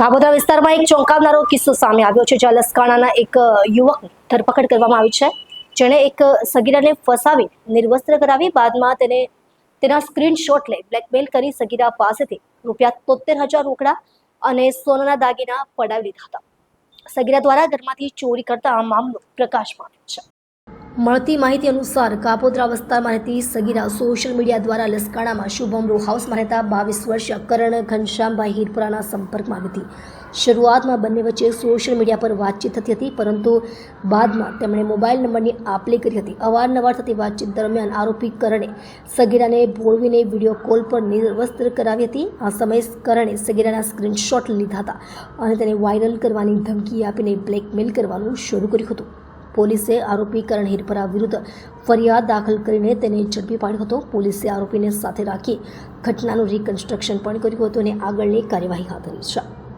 કાબોદરા વિસ્તારમાં એક ચોંકાવનારો કિસ્સો સામે આવ્યો છે, જ્યાં લસકાણાના એક યુવક ધરપકડ કરવામાં આવી છે. જેણે એક સગીરાને ફસાવી, નિર્વસ્ત્ર કરાવી, બાદમાં તેને, તેના સ્ક્રીનશોટ લઈ બ્લેકમેલ કરી સગીરા પાસેથી રૂપિયા તોતેર હજાર રોકડા અને સોનાના દાગીના પડાવી લીધા હતા. સગીરા દ્વારા ઘરમાંથી ચોરી કરતા આ મામલો પ્રકાશમાં આવ્યો છે. મળતી માહિતી અનુસાર કાપોદ્રા વિસ્તારમાં રહેતી સગીરા સોશિયલ મીડિયા દ્વારા લસકાણામાં શુભમ રો હાઉસમાં રહેતા બાવીસ વર્ષીય કરણ ઘનશ્યામભાઈ હીરપુરાના સંપર્કમાં હતી. શરૂઆતમાં બંને વચ્ચે સોશિયલ મીડિયા પર વાતચીત થતી હતી, પરંતુ બાદમાં તેમણે મોબાઈલ નંબરની આપલે કરી હતી. અવારનવાર થતી વાતચીત દરમિયાન આરોપી કરણે સગીરાને ભોળવીને વીડિયો કોલ પર નિર્વસ્ત્ર કરાવી હતી. આ સમયે કરણે સગીરાના સ્ક્રીનશોટ લીધા હતા અને તેને વાયરલ કરવાની ધમકી આપીને બ્લેકમેલ કરવાનું શરૂ કર્યું હતું. પોલીસે આરોપી કરણ હિરપરા વિરુદ્ધ ફરિયાદ દાખલ કરીને તેને ઝડપી પાડ્યો હતો. પોલીસે આરોપીને સાથે રાખી ઘટનાનું રિકન્સ્ટ્રક્શન પણ કર્યું હતું અને આગળની કાર્યવાહી હાથ ધરી છે.